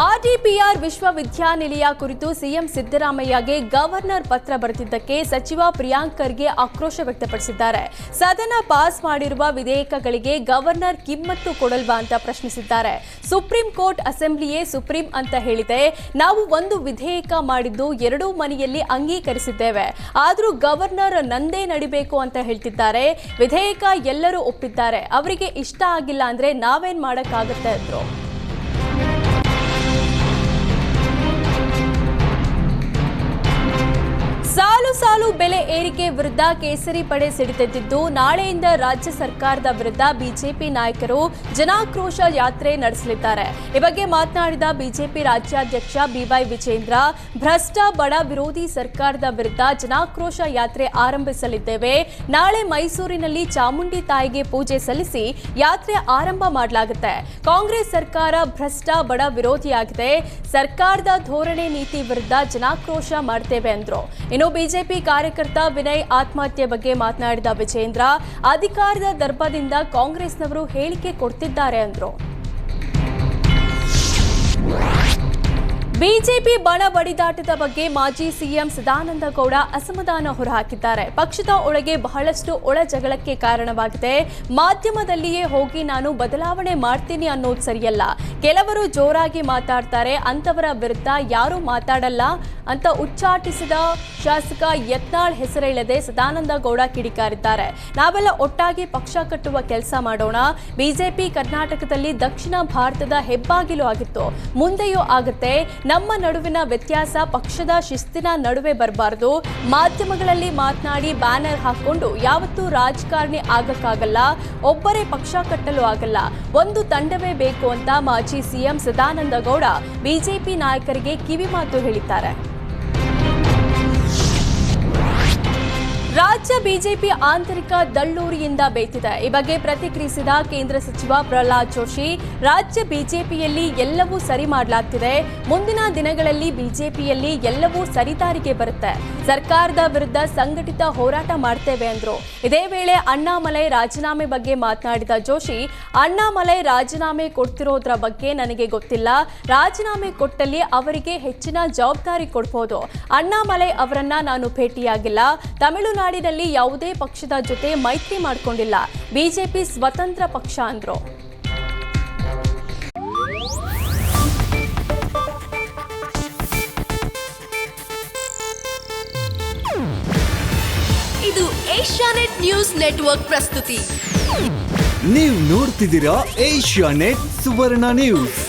RDPR ವಿಶ್ವವಿದ್ಯಾನಿಲಯ ಕುರಿತು CM ಸಿದ್ದರಾಮಯ್ಯಗೆ governor ಪತ್ರ ಬರೆದಿದ್ದಕ್ಕೆ ಸಚಿವ ಪ್ರಿಯಾಂಕ್ ಖರ್ಗೆ ಆಕ್ರೋಶ ವ್ಯಕ್ತಪಡಿಸಿದ್ದಾರೆ. ಸದನ ಪಾಸ್ ಮಾಡಿರುವ ವಿಧೇಯಕಗಳಿಗೆ ಗವರ್ನರ್ ಕಿಮ್ಮತ್ತು ಕೊಡಲ್ವಾ ಅಂತ ಪ್ರಶ್ನಿಸಿದ್ದಾರೆ. ಸುಪ್ರೀಂ ಕೋರ್ಟ್ ಅಸೆಂಬ್ಲಿಯೇ ಸುಪ್ರೀಂ ಅಂತ ಹೇಳಿದೆ. ನಾವು ಒಂದು ವಿಧೇಯಕ ಮಾಡಿದ್ದು ಎರಡೂ ಮನೆಯಲ್ಲಿ ಅಂಗೀಕರಿಸಿದ್ದೇವೆ. ಆದರೂ ಗವರ್ನರ್ ನಂದೇ ನಡಿಬೇಕು ಅಂತ ಹೇಳ್ತಿದ್ದಾರೆ. ವಿಧೇಯಕ ಎಲ್ಲರೂ ಒಪ್ಪಿದ್ದಾರೆ. ಅವರಿಗೆ ಇಷ್ಟ ಆಗಿಲ್ಲ ಅಂದ್ರೆ ನಾವೇನ್ ಮಾಡಕ್ಕಾಗುತ್ತೆ ಅಂದ್ರು. ಸಾಲು ಬೆಲೆ ಏರಿಕೆ ವಿರುದ್ಧ ಕೇಸರಿ ಪಡೆ ಸಿಡಿತೆದ್ದಿದ್ದು ನಾಳೆಯಿಂದ ರಾಜ್ಯ ಸರ್ಕಾರದ ವಿರುದ್ಧ ಬಿಜೆಪಿ ನಾಯಕರು ಜನಾಕ್ರೋಶ ಯಾತ್ರೆ ನಡೆಸಲಿದ್ದಾರೆ. ಈ ಬಗ್ಗೆ ಮಾತನಾಡಿದ ಬಿಜೆಪಿ ರಾಜ್ಯಾಧ್ಯಕ್ಷ ಬಿವೈ ವಿಜೇಂದ್ರ, ಭ್ರಷ್ಟ ಬಡ ವಿರೋಧಿ ಸರ್ಕಾರದ ವಿರುದ್ಧ ಜನಾಕ್ರೋಶ ಯಾತ್ರೆ ಆರಂಭಿಸಲಿದ್ದೇವೆ. ನಾಳೆ ಮೈಸೂರಿನಲ್ಲಿ ಚಾಮುಂಡಿ ತಾಯಿಗೆ ಪೂಜೆ ಸಲ್ಲಿಸಿ ಯಾತ್ರೆ ಆರಂಭ ಮಾಡಲಾಗುತ್ತೆ. ಕಾಂಗ್ರೆಸ್ ಸರ್ಕಾರ ಭ್ರಷ್ಟ ಬಡ ವಿರೋಧಿಯಾಗಿದೆ. ಸರ್ಕಾರದ ಧೋರಣೆ ನೀತಿ ವಿರುದ್ಧ ಜನಾಕ್ರೋಶ ಮಾಡ್ತೇವೆ ಅಂದ್ರು. ಇನ್ನು ಬಿಜೆಪಿ ಕಾರ್ಯಕರ್ತ ವಿನಯ್ ಆತ್ಮಹತ್ಯೆ ಬಗ್ಗೆ ಮಾತನಾಡಿದ ವಿಜೇಂದ್ರ ಅಧಿಕಾರದ ದರ್ಪದಿಂದ ಕಾಂಗ್ರೆಸ್ನವರು ಹೇಳಿಕೆ ಕೊಡ್ತಿದ್ದಾರೆ ಅಂದ್ರು. ಬಿಜೆಪಿ ಬಣ ಬಡಿದಾಟದ ಬಗ್ಗೆ ಮಾಜಿ ಸಿಎಂ ಸದಾನಂದ ಗೌಡ ಅಸಮಾಧಾನ ಹೊರಹಾಕಿದ್ದಾರೆ. ಪಕ್ಷದ ಒಳಗೆ ಬಹಳಷ್ಟು ಒಳ ಜಗಳಕ್ಕೆ ಕಾರಣವಾಗಿದೆ. ಮಾಧ್ಯಮದಲ್ಲಿಯೇ ಹೋಗಿ ನಾನು ಬದಲಾವಣೆ ಮಾಡ್ತೀನಿ ಅನ್ನೋದು ಸರಿಯಲ್ಲ. ಕೆಲವರು ಜೋರಾಗಿ ಮಾತಾಡ್ತಾರೆ ಅಂತವರ ವಿರುದ್ಧ ಯಾರೂ ಮಾತಾಡಲ್ಲ ಅಂತ ಉಚ್ಚಾಟಿಸಿದ ಶಾಸಕ ಯತ್ನಾಳ್ ಹೆಸರೇಳದೆ ಸದಾನಂದ ಗೌಡ ಕಿಡಿಕಾರಿದ್ದಾರೆ. ನಾವೆಲ್ಲ ಒಟ್ಟಾಗಿ ಪಕ್ಷ ಕಟ್ಟುವ ಕೆಲಸ ಮಾಡೋಣ. ಬಿಜೆಪಿ ಕರ್ನಾಟಕದಲ್ಲಿ ದಕ್ಷಿಣ ಭಾರತದ ಹೆಬ್ಬಾಗಿಲು ಆಗಿತ್ತು. ಮುಂದೆಯೂ ಆಗುತ್ತೆ. ನಮ್ಮ ನಡುವಿನ ವ್ಯತ್ಯಾಸ ಪಕ್ಷದ ಶಿಸ್ತಿನ ನಡುವೆ ಬರಬಾರದು. ಮಾಧ್ಯಮಗಳಲ್ಲಿ ಮಾತನಾಡಿ ಬ್ಯಾನರ್ ಹಾಕೊಂಡು ಯಾವತ್ತೂ ರಾಜಕಾರಣಿ ಆಗಕ್ಕಾಗಲ್ಲ, ಒಬ್ಬರೇ ಪಕ್ಷ ಕಟ್ಟಲು ಆಗಲ್ಲ. ಒಂದು ತಂಡವೇ ಬೇಕು ಅಂತ ಮಾಜಿ ಸಿಎಂ ಸದಾನಂದ ಗೌಡ ಬಿಜೆಪಿ ನಾಯಕರಿಗೆ ಕಿವಿಮಾತು ಹೇಳಿದ್ದಾರೆ. ರಾಜ್ಯ ಬಿಜೆಪಿ ಆಂತರಿಕ ದಳ್ಳೂರಿಯಿಂದ ಬೇತಿದೆ ಈ ಬಗ್ಗೆ ಪ್ರತಿಕ್ರಿಯಿಸಿದ ಕೇಂದ್ರ ಸಚಿವ ಪ್ರಹ್ಲಾದ್ ಜೋಶಿ, ರಾಜ್ಯ ಬಿಜೆಪಿಯಲ್ಲಿ ಎಲ್ಲವೂ ಸರಿ ಮಾಡಲಾಗ್ತಿದೆ. ಮುಂದಿನ ದಿನಗಳಲ್ಲಿ ಬಿಜೆಪಿಯಲ್ಲಿ ಎಲ್ಲವೂ ಸರಿದಾರಿಗೆ ಬರುತ್ತೆ. ಸರ್ಕಾರದ ವಿರುದ್ಧ ಸಂಘಟಿತ ಹೋರಾಟ ಮಾಡ್ತೇವೆ ಅಂದ್ರು. ಇದೇ ವೇಳೆ ಅಣ್ಣಾಮಲೈ ರಾಜೀನಾಮೆ ಬಗ್ಗೆ ಮಾತನಾಡಿದ ಜೋಶಿ, ಅಣ್ಣಾಮಲೈ ರಾಜೀನಾಮೆ ಕೊಡ್ತಿರೋದ್ರ ಬಗ್ಗೆ ನನಗೆ ಗೊತ್ತಿಲ್ಲ. ರಾಜೀನಾಮೆ ಕೊಟ್ಟಲ್ಲಿ ಅವರಿಗೆ ಹೆಚ್ಚಿನ ಜವಾಬ್ದಾರಿ ಕೊಡ್ಬೋದು. ಅಣ್ಣಾಮಲೈ ಅವರನ್ನ ನಾನು ಭೇಟಿಯಾಗಿಲ್ಲ. ತಮಿಳುನಾಡಿನಲ್ಲಿ ಯಾವುದೇ ಪಕ್ಷದ ಜೊತೆ ಮೈತ್ರಿ ಮಾಡಿಕೊಂಡಿಲ್ಲ. ಬಿಜೆಪಿ ಸ್ವತಂತ್ರ ಪಕ್ಷ ಅಂದ್ರು. ಇದು ಏಷ್ಯಾನೆಟ್ ನ್ಯೂಸ್ ನೆಟ್ವರ್ಕ್ ಪ್ರಸ್ತುತಿ. ನೀವು ನೋಡ್ತಿದ್ದೀರಾ ಏಷ್ಯಾನೆಟ್ ಸುವರ್ಣ ನ್ಯೂಸ್.